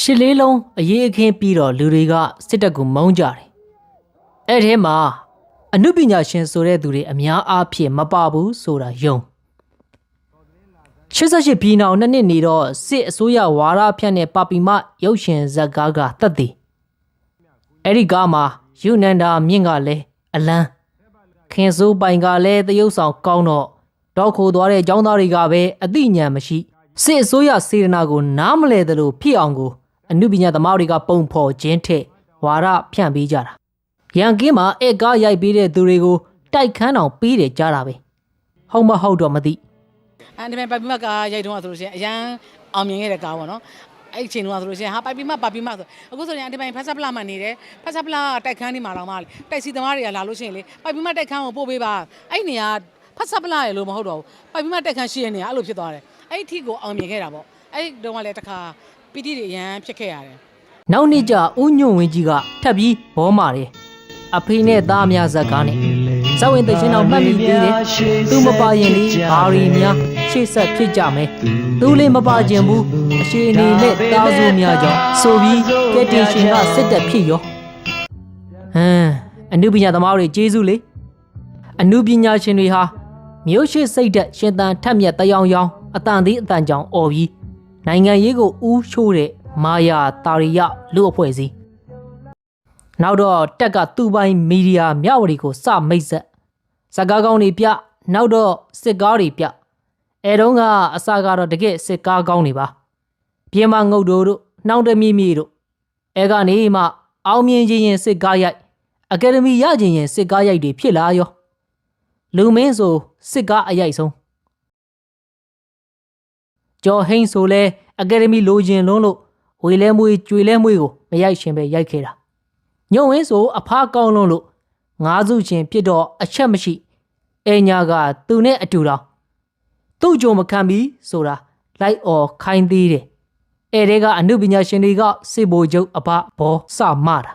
ရှစ်လေးလုံးအရေးအခင်းပြီးတော့လူတွေကစစ်တပ်ကိုမုန်းကြတယ်အဲ့ထဲမှာအနုပညာရှင်ဆိုတဲ့သူတွေအများအားဖြင့်မပါဘူးဆိုတာယုံ88ပြည်နောင်နှစ်နှစ်နေတော့စစ်အစိုးရဝါဒဖြန့်တဲ့ပါပီမရုပ်ရှင်ဇာတ်ကားကတက်တည်အဲ့ဒီကားမှာယူနန္ဒာမြင့်ကလည်းအလန်းခင်စိုးပိုင်ကလည်းတရုပ်ဆောင်ကောင်းတော့တော့ခိုသွားတဲ့ចောင်းသားတွေကပဲအသိဉာဏ်မရှိစစ်အစိုးရစေတနာကိုနားမလဲသလိုဖြစ်အောင်ကို အနုပညာသမားတွေကပုံဖော်ခြင်းထက်ဝါဒဖြန့်ပေးကြတာရန်ကင်းမှာဧကားရိုက်ပေးတဲ့သူတွေကိုတိုက်ခန်းအောင်ပေးတယ်ကြားတာပဲဟုတ်မဟုတ်တော့မသိအဲ့ဒီမဲ့ပိုက်ပြီးမှကားရိုက်တုန်းကဆိုလို့ရှိရင်အရန်အောင်မြင်ခဲ့တဲ့ကားပေါ့နော်အဲ့ဒီအချိန်တုန်းကဆိုလို့ရှိရင်ဟာပိုက်ပြီးမှပါပြီးမှဆိုအခုဆိုရင်အန်တီပိုင်ဖက်ဆပ်ပလာမှနေတယ်ဖက်ဆပ်ပလာတိုက်ခန်းဒီမှာတော့မှလေတိုက်စီသမားတွေကလာလို့ရှိရင်လေပိုက်ပြီးမှတိုက်ခန်းကိုပို့ပေးပါအဲ့ဒီနေရာဖက်ဆပ်ပလာရလို့မဟုတ်တော့ဘူးပိုက်ပြီးမှတိုက်ခန်းရှိရနေရအဲ့လိုဖြစ်သွားတယ်အဲ့ဒီအထိကိုအောင်မြင်ခဲ့တာပေါ့အဲ့ဒီတုန်းကလည်းတစ်ခါ ပီတိတွေအရန်ဖြစ်ခဲ့ရတယ်နောက်နေ့ကျဦးညွန့်ဝင်းကြီးကထပ်ပြီးဘောမာတယ်အဖေနဲ့သားများဇက်ကားနဲ့ဇဝင်တချင်းတော်မှတ်မိသေးတယ်သူမပါရင်လေဘာရီများရှေ့ဆက်ဖြစ်ကြမယ်သူလေးမပါခြင်းဘူးအရှိအနေနဲ့သားစုများကြောင့်ဆိုပြီးကက်တင်ရှင်ကစစ်တက်ဖြစ်ရောဟမ်အနုပညာသမားတွေကျေးဇူးလေအနုပညာရှင်တွေဟာမြို့ရှိစိတ်သက်ရှင်သန်ထက်မြက်တယောင်ယောင်အတန်သေးအတန်ကြောင်អော်ပြီး နိုင်ငံရေးကိုဥရှိုးတဲ့မာယာတာရိယလူအဖွဲ့အစည်းနောက်တော့တက်ကသူ့ပိုင်းမီဒီယာမြဝတီကိုစမိတ်ဆက်စကားကောင်းတွေပြနောက်တော့စစ်ကားတွေပြအဲတုန်းကအစကတော့တကယ့်စစ်ကားကောင်းတွေပါပြင်းမငုတ်တို့တို့နှောင်းတမီမီတို့အဲကနေမှအောင်မြင်ခြင်းရင်စစ်ကားရိုက်အကယ်ဒမီရခြင်းရင်စစ်ကားရိုက်တွေဖြစ်လာရောလူမင်းဆိုစစ်ကားအရိုက်ဆုံး ကျော်ဟိန်းဆိုလဲအကယ်ဒမီလိုချင်လုံးလို့ဝေလဲမွေးကြွေလဲမွေးကိုမရိုက်ရှင်ပဲရိုက်ခဲ့တာညုံဝင်းဆိုအဖားကောင်းလုံးလို့ငါးစုချင်းဖြစ်တော့အချက်မရှိအဲညာကသူနဲ့အတူတော်သူ့ကြုံမခံပြီးဆိုတာလိုက်អော်ခိုင်းသေးတယ်အဲတဲကအနုပညာရှင်တွေကစေဘိုကျုပ်အဖဘောစမတာ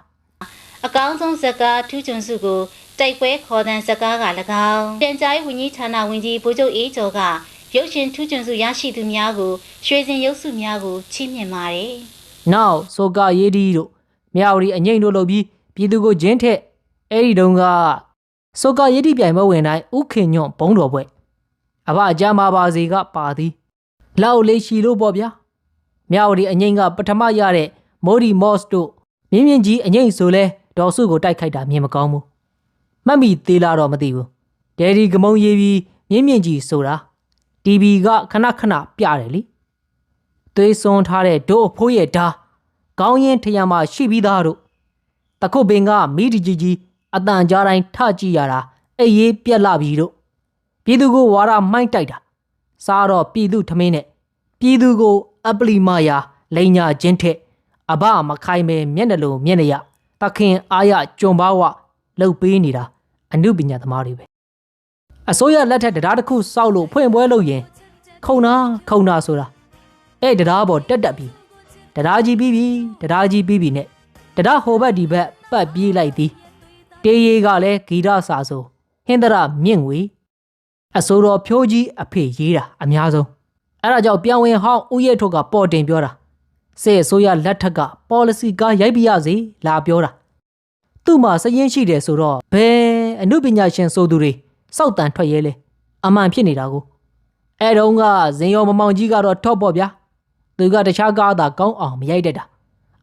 အကောင်းဆုံးဇက်ကားထူးချွန်စုကိုတိုက်ပွဲခေါ်တဲ့ဇက်ကားက၎င်းပြန်ကြားရေးဝန်ကြီးဌာနဝန်ကြီးဗိုလ်ချုပ်အေးကျော်က ရုပ်ရှင်ထူးချွန်စုရရှိသူများကိုရွှေစင်ရုပ်စုများကိုချီးမြှင့်ပါတယ်နောက်ဆိုကာရေးဒီတို့မြောက်ရီအငိမ့်တို့လုပ်ပြီးပြည်သူကိုဂျင်းထက်အဲ့ဒီတုန်းကဆိုကာရေးဒီပြိုင်ပွဲဝင်တိုင်းဥခင်ညွန့်ဘုံတော်ပွဲအဘအကြမ်းပါပါစီကပါသည်လောက်လေးရှီလို့ပေါ့ဗျာမြောက်ရီအငိမ့်ကပထမရတဲ့မိုဒီမော့စ်တို့မြင်းမြင့်ကြီးအငိမ့်ဆိုလဲဒေါ်စုကိုတိုက်ခိုက်တာမြင်မကောင်းဘူးမှတ်မိသေးလားတော့မသိဘူးဒယ်ဒီကမုံရေးပြီးမြင်းမြင့်ကြီးဆိုတာ TV ကခဏခဏပြတယ်လေသွေးစွန်းထားတဲ့ဒို့အဖိုးရဲ့ဓာကောင်းရင်ထရံမှာရှိပြီးသားတို့တခုတ်ပင်ကမိဒီကြီးကြီးအတန်ကြားတိုင်းထကြည့်ရတာအေးရေးပြက်လာပြီတို့ပြည်သူကိုဝါရမိုင်းတိုက်တာစားတော့ပြည်သူထမင်းနဲ့ပြည်သူကိုအပလီမာယာလိန်ညာချင်းထက်အဘမခိုင်မဲမျက်နှလုံးမျက်နှရတခင်အားရကြုံပါဝလှုပ်ပေးနေတာအနုပညာသမားတွေပဲ အစိုးရလက်ထက်တရားတစ်ခုစောက်လို့ဖွင့်ပွဲလုပ်ရင်ခုံနာခုံနာဆိုတာအဲ့တရားပေါ်တက်တက်ပြီးတရားကြီးပြီးပြီတရားကြီးပြီးပြီနဲ့တရားဟိုဘက်ဒီဘက်ပတ်ပြေးလိုက်သည်တေးရီကလည်းဂီတစာဆိုဟင်္ဒရမြင့်ငွေအစိုးရဖြိုးကြီးအဖေရေးတာအများဆုံးအဲ့ဒါကြောင့်ပြန်ဝင်ဟောင်းဦးရဲထုတ်ကပေါ်တင်ပြောတာစေအစိုးရလက်ထက်က policy ကရိုက်ပြရစေလာပြောတာသူ့မှာစရင်ရှိတယ်ဆိုတော့ဘယ်အမှုပညာရှင်ဆိုသူတွေ စောက်တန်ထွက်ရဲလဲအမှန်ဖြစ်နေတာကိုအဲတုန်းကဇင်ရောမမောင်ကြီးကတော့ထော့ပေါ့ဗျာသူကတခြားကားသာကောင်းအောင်မရိုက်တတ်တာ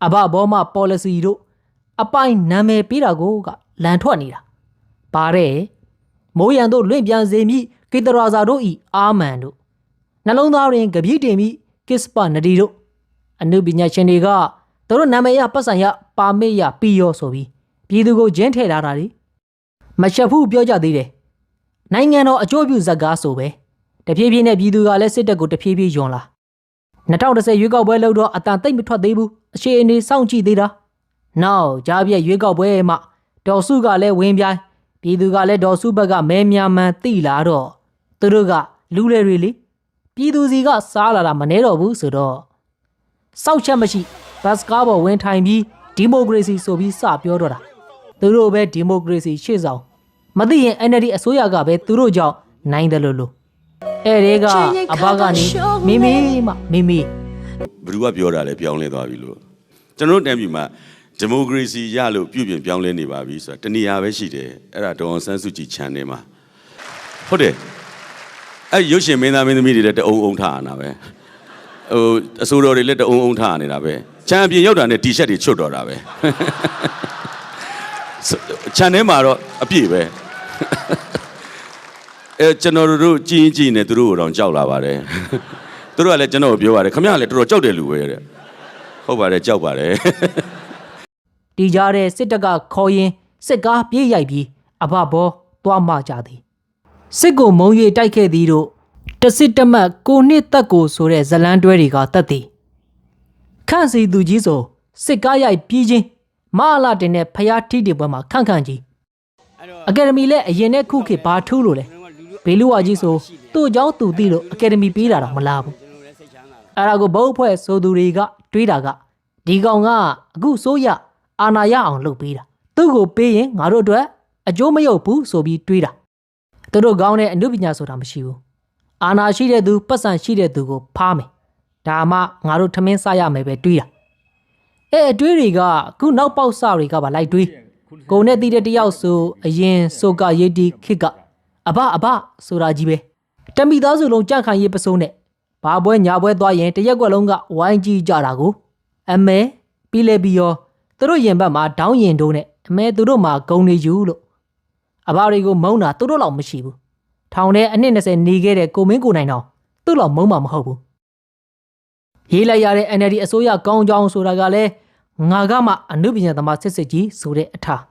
အဘဘောမ policy တို့အပိုင်းနာမည်ပေးတာကိုကလန်ထွက်နေတာပါတဲ့မိုးရန်တို့လွင့်ပြန်စေမိကေတရာဇာတို့ဤအာမန်တို့နှလုံးသားတွင်ကပြည့်တင်မိကစ်ပနဒီတို့အနုပညာရှင်တွေကသူတို့နာမည်ရပတ်ဆိုင်ရပါမေ့ရပြီးရောဆိုပြီးပြည်သူကိုဂျင်းထည့်လာတာလေမချက်ဘူးပြောကြသေးတယ် နိုင်ငံတော်အကျိုးပြုဇက်ကားဆိုပဲတဖြည်းဖြည်းနဲ့ပြည်သူကလည်းစစ်တပ်ကိုတဖြည်းဖြည်းယွန်လာ2010ရွေးကောက်ပွဲလုပ်တော့အတန်တိတ်မထွက်သေးဘူးအခြေအနေစောင့်ကြည့်သေးတာနောက်ကြားပြည့်ရွေးကောက်ပွဲမှာဒေါ်စုကလည်းဝင်ပြိုင်းပြည်သူကလည်းဒေါ်စုဘက်ကမဲများမှန်တိလာတော့သူတို့ကလူလေတွေလေပြည်သူစီကစားလာတာမနှဲတော့ဘူးဆိုတော့စောက်ချက်မရှိဘတ်စကားပေါ်ဝင်ထိုင်ပြီးဒီမိုကရေစီဆိုပြီးစပြောတော့တာသူတို့ပဲဒီမိုကရေစီရှေ့ဆောင် မသိရင် NLD အစိုးရကပဲသူတို့ကြောင့်နိုင်တယ်လို့လို့အဲ့ဒီကအဘကနေမိမိမမိမိဘယ်သူကပြောတာလဲပြောင်းလဲသွားပြီလို့ကျွန်တော်တို့တမ်းပြည်မှာဒီမိုကရေစီရလို့ပြုပြင်ပြောင်းလဲနေပါပြီဆိုတာတနည်းအားပဲရှိတယ်အဲ့ဒါဒေါ်အောင်ဆန်းစုကြည် channel မှာဟုတ်တယ်အဲ့ရုပ်ရှင်မင်းသားမင်းသမီးတွေလည်းတအုံအုံထားနေတာပဲဟိုအစိုးရတွေလည်းတအုံအုံထားနေတာပဲချန်ပီယံရောက်တာနဲ့ T-shirt တွေချွတ်တော့တာပဲ channel မှာတော့အပြည့်ပဲ အဲကျွန်တော်တို့ကြည်ရင်ကြည်နေသူတို့ကိုတော့ကြောက်လာပါတယ်သူတို့ကလည်းကျွန်တော်ကိုပြောပါတယ်ခမရလည်းတော်တော်ကြောက်တယ်လူပဲတဲ့ဟုတ်ပါတယ်ကြောက်ပါတယ်တီကြားတဲ့စစ်တပ်ကခေါ်ရင်စစ်ကားပြေးရိုက်ပြီးအဘဘောသွားမှကြသည်စစ်ကိုမုံရီတိုက်ခဲ့သည်တို့တစစ်တမတ်ကိုနှစ်သက်ကိုဆိုတဲ့ဇလန်းတွဲတွေကတတ်သည်ခန့်စီသူကြီးဆိုစစ်ကားရိုက်ပြီးချင်းမဟာလာတင်တဲ့ဖျားထိတေပွဲမှာခန့်ခန့်ကြီး အကယ်ဒမီလည်းအရင်နဲ့ခုခေတ်ဘာထူးလို့လဲဘေလူဝါကြီးဆိုသူ့အကြောင်းသူသိလို့အကယ်ဒမီပေးတာတော့မလားဘူးအဲ့ဒါကိုဘုတ်ဖွဲ့ဆိုသူတွေကတွေးတာကဒီကောင်ကအခုစိုးရအာနာရအောင်လုပ်ပေးတာသူ့ကိုပေးရင်ငါတို့အတွက်အကျိုးမရောက်ဘူးဆိုပြီးတွေးတာသူတို့ကောင်းတဲ့အမှုပညာဆိုတာမရှိဘူးအာနာရှိတဲ့သူပတ်စံရှိတဲ့သူကိုဖားမယ်ဒါမှငါတို့ထမင်းစားရမယ်ပဲတွေးတာအဲအတွေးတွေကအခုနောက်ပေါက်စတွေကပါလိုက်တွေး ကိုနဲ့တီးတဲ့တယောက်ဆိုအရင်ဆိုကရေးတီခစ်ကအဘအဘဆိုတာကြီးပဲတမိသားစုလုံးကြန့်ခိုင်ရေးပစိုးနဲ့ဘာပွဲညာပွဲသွားရင်တရက်ကွက်လုံးကဝိုင်းကြည့်ကြတာကိုအမဲပြီးလဲပြီးရောသူတို့ရင်ဘတ်မှာဒေါင်းရင်တို့နဲ့အမဲသူတို့မှာဂုံနေယူလို့အဘတွေကိုမုန်းတာသူတို့လောက်မရှိဘူးထောင်ထဲအနှစ်20နေခဲ့တဲ့ကိုမင်းကိုနိုင်တော့သူ့လောက်မုန်းမှာမဟုတ်ဘူးရေးလိုက်ရတဲ့ NLD အစိုးရကောင်းကြောင်းဆိုတာကလည်း ငါကမှအနုပညာသမားစစ်စစ်ကြီးဆိုတဲ့အထား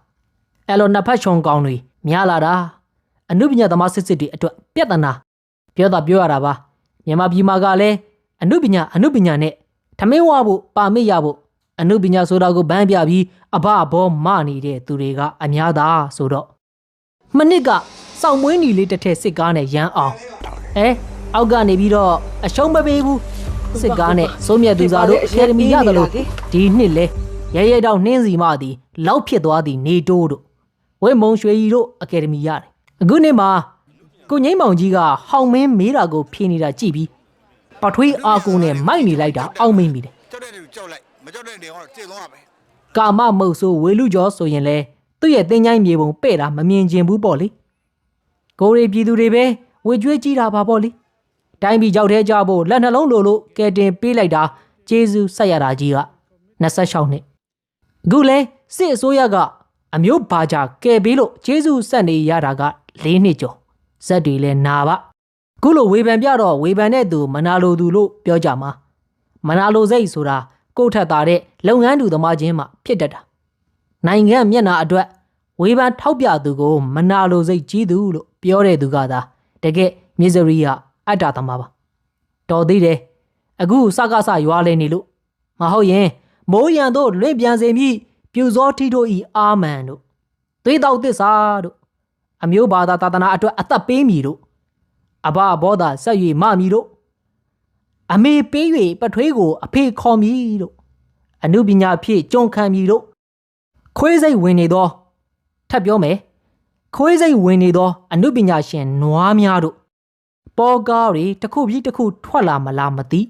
အဲ့လိုနှစ်ဖက်ချုံကောင်းတွေများလာတာအနုပညာသမားစစ်စစ်တွေအတွက်ပြဿနာပြောတာပြောရတာပါမြန်မာပြည်မှာကလည်းအနုပညာအနုပညာနဲ့ထမင်းဝဖို့ပါမစ်ရဖို့အနုပညာဆိုတာကိုဘန်းပြပြီးအဘဘောမနေတဲ့သူတွေကအများသားဆိုတော့မနစ်ကစောင့်မွေးနီလေးတစ်ထည့်စစ်ကားနဲ့ရမ်းအောင်အဲအောက်ကနေပြီးတော့အရှုံးမပေးဘူး စစ်ကားနဲ့စိုးမြတ်သူစားတို့အကယ်ဒမီရတယ်လို့ဒီနှစ်လဲရဲရဲတောင်နှင်းစီမသည်လောက်ဖြစ်သွားသည်နေတိုးတို့ဝဲမုံရွှေကြီးတို့အကယ်ဒမီရတယ်အခုနှစ်မှာကိုငိမ့်မောင်ကြီးကဟောင်မင်းမေးတာကိုဖြေနေတာကြည့်ပြီးပထွေးအာကုန်းနဲ့မိုက်နေလိုက်တာအောက်မိမ့်မိတယ်ကြောက်တဲ့လူကြောက်လိုက်မကြောက်တဲ့နေကတော့ကျေသွားရမယ်ကာမမုတ်ဆိုးဝေလူကျော်ဆိုရင်လဲသူ့ရဲ့တင်ချိုင်းမြေပုံပဲ့တာမမြင်ကျင်ဘူးပေါ့လေကိုရီပြည်သူတွေပဲဝေကျွေးကြည့်တာပါပေါ့လေ တိုင်းပြည်ကြောက်တဲ့ကြဖို့လက်နှလုံးလိုလို့ကဲတင်ပေးလိုက်တာကျေးဇူးဆက်ရတာကြီးက26နှစ်အခုလဲစစ်အစိုးရကအမျိုးဘာကြကဲပေးလို့ကျေးဇူးဆက်နေရတာက၄နှစ်ကျော်ဇက်တွေလဲနာပါခုလိုဝေဖန်ပြတော့ဝေဖန်တဲ့သူမနာလိုသူလို့ပြောကြမှာမနာလိုစိတ်ဆိုတာကိုယ့်ထက်သာတဲ့လုပ်ငန်းသူသမားချင်းမှဖြစ်တတ်တာနိုင်ငံမျက်နှာအတွက်ဝေဖန်ထောက်ပြသူကိုမနာလိုစိတ်ကြီးသူလို့ပြောတဲ့သူကသာတကယ်မစ္စရီက အတ္တသမားပါတော်သေးတယ်အခုစကားဆရွာလဲနေလို့မဟုတ်ရင်မိုးရန်တို့လွင့်ပြန်စေမိပြူစောထီတို့ဤအာမန်တို့သွေးတောက်သစ္စာတို့အမျိုးဘာသာသာသနာအတွက်အသက်ပေးမည်တို့အဘဘောသာဆက်၍မမည်တို့အမေပေး၍ပထွေးကိုအဖေခေါ်မည်တို့အနုပညာဖြင့်ကြုံခံမည်တို့ခွေးစိတ်ဝင်နေသောထပ်ပြောမယ်ခွေးစိတ်ဝင်နေသောအနုပညာရှင်နွားများတို့ ပေါ်ကားတွေတစ်ခုပြီးတစ်ခုထွက်လာမလားမသိ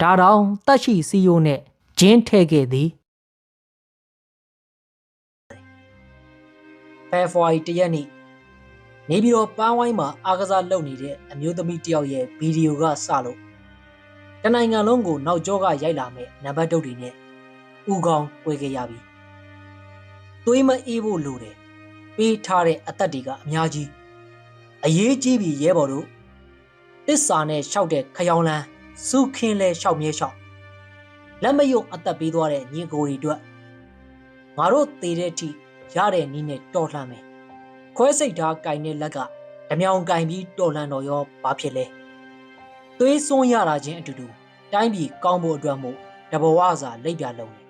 ဒါတောင်တက်ရှိစီယိုနဲ့ဂျင်းထဲခဲ့သည်ဖေဖော်ဝါရီတရက်နေ့နေပြီးတော့ပန်းဝိုင်းမှာအားကစားလုပ်နေတဲ့အမျိုးသမီးတစ်ယောက်ရဲ့ဗီဒီယိုကစလို့တနိုင်ငံလုံးကိုနောက်ကျောကရိုက်လာမဲ့နံပါတ်တုတ်တွေနဲ့ဥကောင်း꿰ခဲ့ရပြီသွေးမအေးဖို့လိုတယ်ပေးထားတဲ့အသက်တွေကအများကြီးအရေးကြီးပြီရဲဘော်တို့ တစ္ဆာနဲ့ရှောက်တဲ့ခရောင်လန်းစုခင်းလဲရှောက်မြဲရှောက်လက်မယုံအသက်ပေးသွားတဲ့ညီကိုတွေအတွက်ငါတို့သေးတဲ့အထိရတဲ့နီးနဲ့တော်လှန်မယ်ခွဲစိတ်ထားကင်တဲ့လက်ကဓမြောင်ကင်ပြီးတော်လှန်တော်ရောဘာဖြစ်လဲသွေးစွန်းရတာချင်းအတူတူတိုင်းပြည်ကောင်းဖို့အတွက်မို့တဘဝစာလက်ပြလုံးတယ်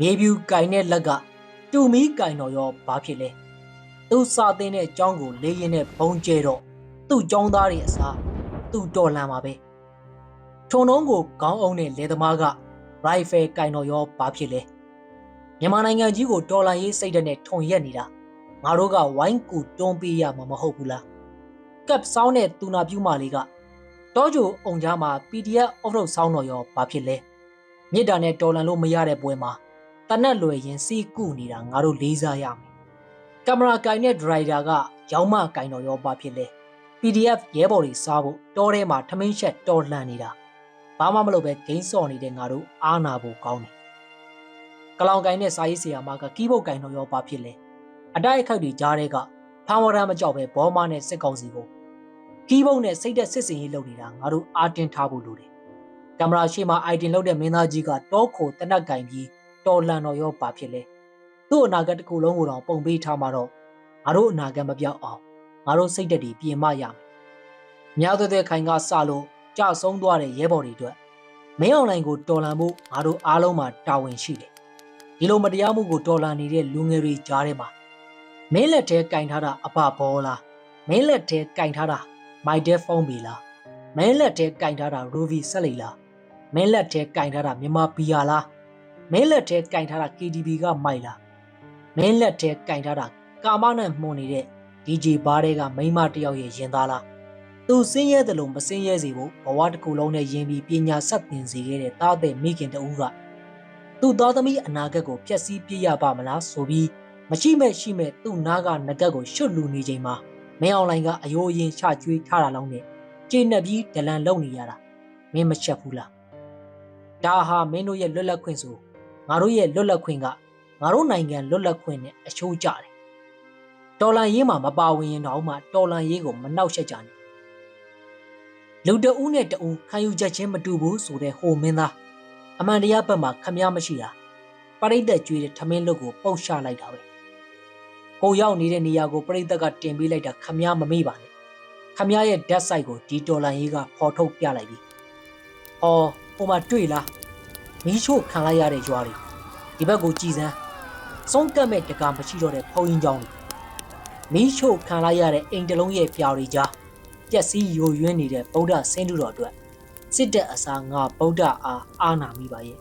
မြေပြူကင်တဲ့လက်ကတူမီကင်တော်ရောဘာဖြစ်လဲသူစာသင်တဲ့အကြောင်းကိုလေးရင်နဲ့ဘုံကျဲတော့သူ့ចောင်းသားတွေအစား သူ့တော်လှန်ပါပဲထုံလုံးကိုခေါင်းအုံးတဲ့လေသမားကရိုင်ဖယ်ကင်တော်ရောဘာဖြစ်လဲမြန်မာနိုင်ငံကြီးကိုတော်လှန်ရေးစိတ်ဓာတ်နဲ့ထုံရက်နေတာငါတို့ကဝိုင်းကူတွန်းပေးရမှာမဟုတ်ဘူးလားကပ်ဆောင်းတဲ့တူနာပြူမာလေးကတောဂျိုအုံကြားမှာ PDF off-road ဆောင်းတော်ရောဘာဖြစ်လဲမြစ်တာနဲ့တော်လန်လို့မရတဲ့ပွဲမှာတနက်လွယ်ရင်စီးကုနေတာငါတို့လေးစားရမယ်ကင်မရာကင်တဲ့ဒရိုက်တာကရောင်းမကင်တော်ရောပါဖြစ်လဲ PDF ရဲဘော်တွေစားဖို့တောထဲမှာထမင်းချက်တော်လှန်နေတာဘာမှမလုပ်ပဲဂိမ်းစော်နေတဲ့ငါတို့အားနာဖို့ကောင်းတယ်ကလောင်ကင်တဲ့စာရေးဆရာမကကီးဘုတ်ကင်တော်ရောပါဖြစ်လဲအတိုက်အခိုက်တွေကြားတဲ့ကဖမ်းဝရမ်းမကြောက်ပဲဘောမနဲ့စစ်ကောင်စီကိုကီးဘုတ်နဲ့စိတ်သက်စစ်စင်ရေးလုပ်နေတာငါတို့အားတင်းထားဖို့လိုတယ်ကင်မရာရှေ့မှာအိုင်တင်လုပ်တဲ့မင်းသားကြီးကတောခိုတနက်ကင်ပြီးတော်လှန်တော်ရောပါဖြစ်လဲသူ့အနာဂတ်တစ်ခုလုံးကိုတော့ပုံပေးထားမှာတော့ငါတို့အနာဂတ်မပြောက်အောင် ငါတို့စိတ်သက်တွေပြင်မရမယ်။မြောက်တဲ့တဲ့ခိုင်ကစလို့ကြဆုံးသွားတဲ့ရဲဘော်တွေအတွက်မင်းအွန်လိုင်းကိုတော်လှန်ဖို့ငါတို့အားလုံးမှာတာဝန်ရှိတယ်။ဒီလိုမတရားမှုကိုတော်လှန်နေတဲ့လူငယ်တွေကြားထဲမှာမင်းလက်ထဲကင်ထားတာအပဘောလားမင်းလက်ထဲကင်ထားတာမိုက်ဒဲဖုန်းဘီလားမင်းလက်ထဲကင်ထားတာရိုဗီဆက်လီလားမင်းလက်ထဲကင်ထားတာမြန်မာဘီယာလားမင်းလက်ထဲကင်ထားတာ KDB ကမိုက်လားမင်းလက်ထဲကင်ထားတာကာမနဲ့မှုန်နေတဲ့ DJ ဘားတွေကမိန်းမတစ်ယောက်ရဲ့ရင်သားလားသူစင်းရဲတယ်လို့မစင်းရဲစေဖို့ဘဝတစ်ခုလုံးနဲ့ယင်ပြီးပညာဆက်သင်စေခဲ့တဲ့တားတဲ့မိခင်တဦးကသူ့သားသမီးအနာဂတ်ကိုဖျက်ဆီးပြစ်ရပါမလားဆိုပြီးမရှိမဲ့ရှိမဲ့သူ့နားကငကတ်ကိုရှွတ်လူနေချိန်မှာမင်းအွန်လိုင်းကအယိုးအရင်ချကျွေးထားတာလောင်းနဲ့ကျေနပ်ပြီးဒလန်လုံနေရတာမင်းမချက်ဘူးလားဒါဟာမင်းတို့ရဲ့လွတ်လပ်ခွင့်ဆိုငါတို့ရဲ့လွတ်လပ်ခွင့်ကငါတို့နိုင်ငံလွတ်လပ်ခွင့်နဲ့အချိုးကျတယ် တော်လန်ရေးမှာမပါဝင်ရင်တော့မှတော်လန်ရေးကိုမနှောက်ယှက်ကြနဲ့လူတအူးနဲ့တအူးခံယူချက်ချင်းမတူဘူးဆိုတဲ့ဟိုမင်းသားအမှန်တရားဘက်မှာခမည်းမရှိတာပရိသတ်ကြွေးတဲ့ထမင်းလွတ်ကိုပုတ်ရှလိုက်တာပဲကိုရောက်နေတဲ့နေရာကိုပရိသတ်ကတင်ပေးလိုက်တာခမည်းမမေ့ပါနဲ့ခမည်းရဲ့ဓာတ်ဆိုင်ကိုဒီတော်လန်ရေးကဖော်ထုတ်ပြလိုက်ပြီဟောဟိုမှာတွေ့လားမီးရှို့ခံလိုက်ရတဲ့ရွာတွေဒီဘက်ကိုကြည်စမ်းဆုံးကတ်မဲ့တကာမရှိတော့တဲ့ဖုံရင်ကြောင်းတွေ မီးရှို့ခံလိုက်ရတဲ့အိမ်တလုံးရဲ့ပြာတွေကြားပျက်စီးယိုယွင်းနေတဲ့ဗုဒ္ဓဆင်းတုတော်အတွက်စစ်တပ်အစားငါဗုဒ္ဓအားအာနာမိပါရဲ့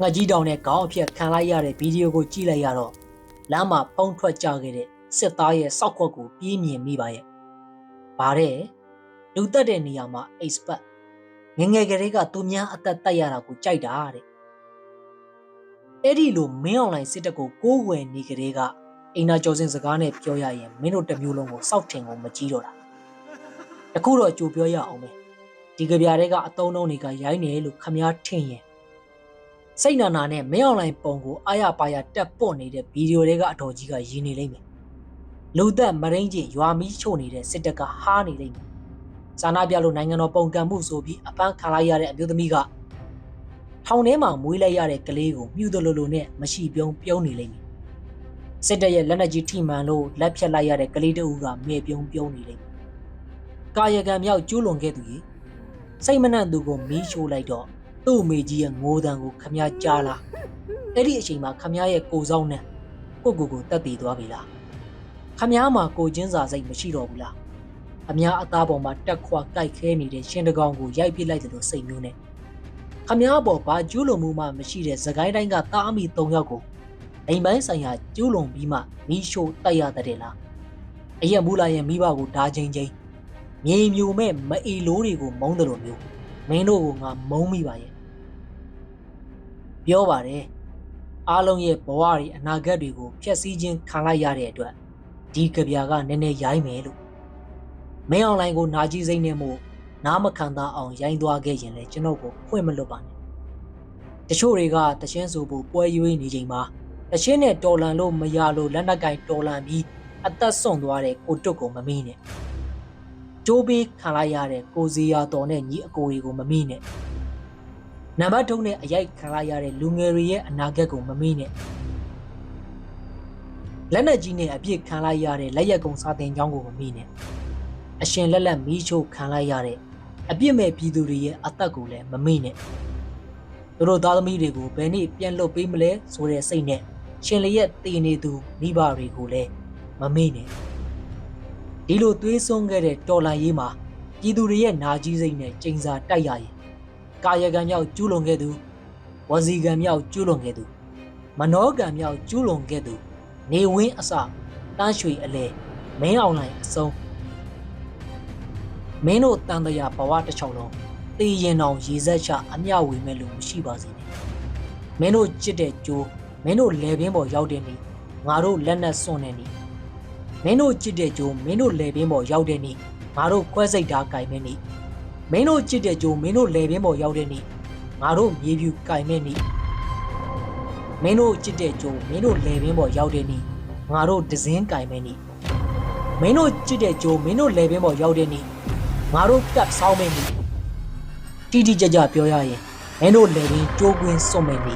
ငါကြီးတောင်နဲ့ခေါင်းအဖြစ်ခံလိုက်ရတဲ့ဗီဒီယိုကိုကြည့်လိုက်ရတော့လမ်းမှာဖုံးထွက်ကြခဲ့တဲ့စစ်သားရဲ့စောက်ခွက်ကိုပြေးမြင်မိပါရဲ့ဗါတဲ့လူတက်တဲ့နေရာမှာ expert ငယ်ငယ်ကလေးကသူများအသက်တက်ရတာကိုကြိုက်တာတဲ့အဲ့ဒီလိုမင်းအွန်လိုင်းစစ်တပ်ကိုကိုးကွယ်နေကလေးက အိမ်နာကျော်စင်စကားနဲ့ပြောရရင်မင်းတို့တစ်မျိုးလုံးကိုစောက်ထင်ကိုမကြည့်တော့တာတခုတော့ကြိုပြောရအောင်မယ်ဒီကြပြားတွေကအတုံးလုံးတွေကရိုင်းနေလို့ခမားထင်ရင်စိတ်နာနာနဲ့မင်းအွန်လိုင်းပုံကိုအာရပါရတက်ပွတ်နေတဲ့ဗီဒီယိုတွေကအတော်ကြီးကရင်းနေလိမ့်မယ်လူသက်မရင်းချင်းရွာမီးချို့နေတဲ့စစ်တပ်ကဟားနေလိမ့်မယ်ဇာနာပြလို့နိုင်ငံတော်ပုံကံမှုဆိုပြီးအပန်းခံလိုက်ရတဲ့အမျိုးသမီးကထောင်ထဲမှာမွေးလိုက်ရတဲ့ကလေးကိုမြူတယ်လို့လို့နဲ့မရှိပြုံးပြုံးနေလိမ့်မယ် စစ်တပ်ရဲ့လက်နက်ကြီးထိမှန်လို့လက်ဖြတ်လိုက်ရတဲ့ကလေးတအူးကမေပြုံးပြုံးနေလိမ့်မယ်။ကာယကံမြောက်ကျူးလွန်ခဲ့သူကြီးစိတ်မနှံ့သူကိုမီးရှို့လိုက်တော့သူ့အမေကြီးရဲ့ငိုးတံကိုခမည်းကြားလာ။အဲ့ဒီအချိန်မှာခမည်းရဲ့ကိုဆောင်နဲ့ကိုကိုကိုတက်တည်သွားပြီလား။ခမည်းမှာကိုချင်းစာစိတ်မရှိတော့ဘူးလား။အများအသားပေါ်မှာတက်ခွာကြိုက်ခဲနေတဲ့ရှင်တကောင်ကိုရိုက်ပစ်လိုက်တယ်လို့စိတ်မျိုးနဲ့ခမည်းပေါ်ဘာကျူးလွန်မှုမှမရှိတဲ့သခိုင်းတိုင်းကတားအမိ၃ယောက်ကို အိမ်ပိုင်းဆိုင်ရာကျူးလွန်ပြီးမှမီးရှို့တိုက်ရတဲ့လားအရက်မူလာရဲ့မိဘကိုဓာချင်းချင်းမြေမျိုးမဲ့မအီလိုးတွေကိုမုန်းတယ်လို့မျိုးမင်းတို့ကငါမုန်းမိပါရဲ့ပြောပါတယ်အားလုံးရဲ့ဘဝတွေအနာဂတ်တွေကိုဖျက်ဆီးခြင်းခံလိုက်ရတဲ့အတွက်ဒီကြပြာကနည်းနည်းရိုင်းမယ်လို့မင်းအွန်လိုင်းကိုနာကြီးစိမ့်နေမှုနားမခံသားအောင်ရိုင်းသွားခဲ့ရင်လည်းကျွန်တော်ကိုဖွင့်မလွတ်ပါနဲ့တချို့တွေကတချင်းဆိုဖို့ပွဲရွေးနေချိန်မှာ တရှင်းနဲ့တော်လန်လို့မရလို့လက်နက်ကင်တော်လန်ပြီးအသက်ဆုံးသွားတဲ့ကိုတွတ်ကိုမမီးနဲ့ကျိုးပေးခံလိုက်ရတဲ့ကိုစီယာတော်နဲ့ညီအကိုတွေကိုမမီးနဲ့နံပါတ်3နဲ့အရိုက်ခံလိုက်ရတဲ့လူငယ်တွေရဲ့အနာဂတ်ကိုမမီးနဲ့လက်နက်ကြီးနဲ့အပြစ်ခံလိုက်ရတဲ့လက်ရက်ကုံစာတင်ကြောင်းကိုမမီးနဲ့အရှင်လက်လက်မီးချို့ခံလိုက်ရတဲ့အပြစ်မဲ့ပြည်သူတွေရဲ့အသက်ကိုလည်းမမီးနဲ့သူတို့သားသမီးတွေကိုဘယ်နည်းပြန်လွတ်ပေးမလဲဆိုတဲ့စိတ်နဲ့ ရှင်လျက်တည်နေသူမိဘတွေကိုလည်းမမေ့နဲ့ဒီလိုသွေးဆုံးခဲ့တဲ့တော်လန်ရေးမှာပြည်သူတွေရဲ့နာကြီးစိတ်နဲ့ကျိန်စာတိုက်ရရင်ကာယကံမြောက်ကျူးလွန်ခဲ့သူဝစီကံမြောက်ကျူးလွန်ခဲ့သူမနောကံမြောက်ကျူးလွန်ခဲ့သူနေဝင်းအစတန်းရွှေအလဲမင်းအောင်လိုင်အစုံမင်းတို့တန်တရာဘဝတစ်ချောင်းလုံးသေရင်တောင်ရေဆက်ချအမျှဝေမဲ့လို့မရှိပါစေနဲ့မင်းတို့ကြစ်တဲ့ကြိုး မင်းတို့လေပင်ပေါ်ရောက်တဲ့နေ့ငါတို့လက်နက်စွန့်တဲ့နေ့မင်းတို့ကြစ်တဲ့ကြိုးမင်းတို့လေပင်ပေါ်ရောက်တဲ့နေ့ငါတို့ခွဲစိတ်ဓာတ်ကင်မဲ့နေ့မင်းတို့ကြစ်တဲ့ကြိုးမင်းတို့လေပင်ပေါ်ရောက်တဲ့နေ့ငါတို့မြေပြူကင်မဲ့နေ့မင်းတို့ကြစ်တဲ့ကြိုးမင်းတို့လေပင်ပေါ်ရောက်တဲ့နေ့ငါတို့ဒဇင်းကင်မဲ့နေ့မင်းတို့ကြစ်တဲ့ကြိုးမင်းတို့လေပင်ပေါ်ရောက်တဲ့နေ့ငါတို့ကတ်ဆောင်းမဲ့နေ့တိတိကျကျပြောရရင်မင်းတို့လည်းရင်းကြိုးကွင်းစွန့်မဲ့နေ